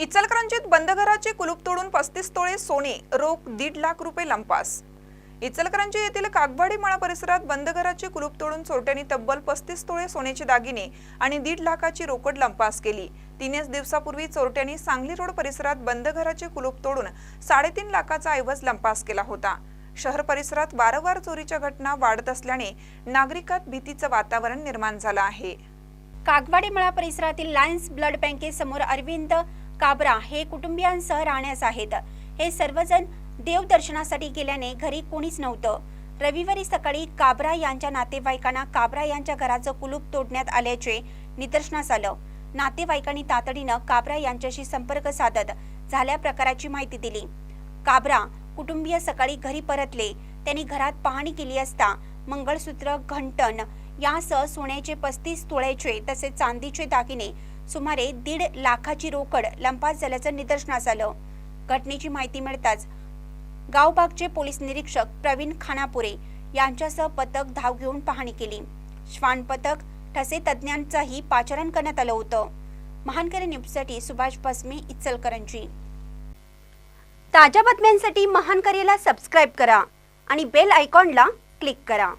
इचलकरंजीत बंद घराचे कुलूप तोडून पस्तीस तोळे सोने रोख दीड लाख रुपये लंपास. इचलकरंजी येथील कागवाडी मळा परिसरात बंद घराचे कुलूप तोडून चोरट्यांनी तब्बल पस्तीस तोळे सोन्याचे दागिने आणि दीड लाखाची रोकड लंपास केली. तीनच दिवसापूर्वी चोरट्यांनी सांगली रोड परिसरात बंद घराचे कुलूप तोडून साडेतीन लाखाचा ऐवज लंपास केला होता. शहर परिसरात वारंवार चोरीच्या घटना वाढत असल्याने नागरिकात भीतीचं वातावरण निर्माण झालं आहे. कागवाडी मळा परिसरातील लायन्स ब्लड बँकेसमोर अरविंद काबरा हे कुटुंबियांसह राहण्यास आहेत. हे सर्वजण देवदर्शनासाठी गेल्याने घरी कोणीच नव्हतं. रविवारी सकाळी काबरा यांच्या नातेवाईकांना काबरा यांच्या घराचं कुलूप तोडण्यात आल्याचे निदर्शनास आलं. नातेवाईकांनी तातडीनं काबरा यांच्याशी संपर्क साधत झाल्या प्रकाराची माहिती दिली. काबरा कुटुंबीय सकाळी घरी परतले. त्यांनी घरात पाहणी केली असता मंगळसूत्र घंटण यासह सोन्याचे पस्तीस तोळ्याचे तसेच चांदीचे दागिने सुमारे दीड लाखाची रोकड लंपास झाल्याचं निदर्शनास आलं. घटनेची माहिती मिळताच गावबागचे पोलीस निरीक्षक प्रवीण खानापुरे यांच्यासह पथक धाव घेऊन पाहणी केली. श्वान पथक ठसे तज्ज्ञांचंही पाचारण करण्यात आलं होतं. महानकरी न्यूजसाठी सुभाष भस्मे इचलकरंजी. ताज्या बातम्यांसाठी महानकरीला सबस्क्राईब करा आणि बेल आयकॉनला क्लिक करा.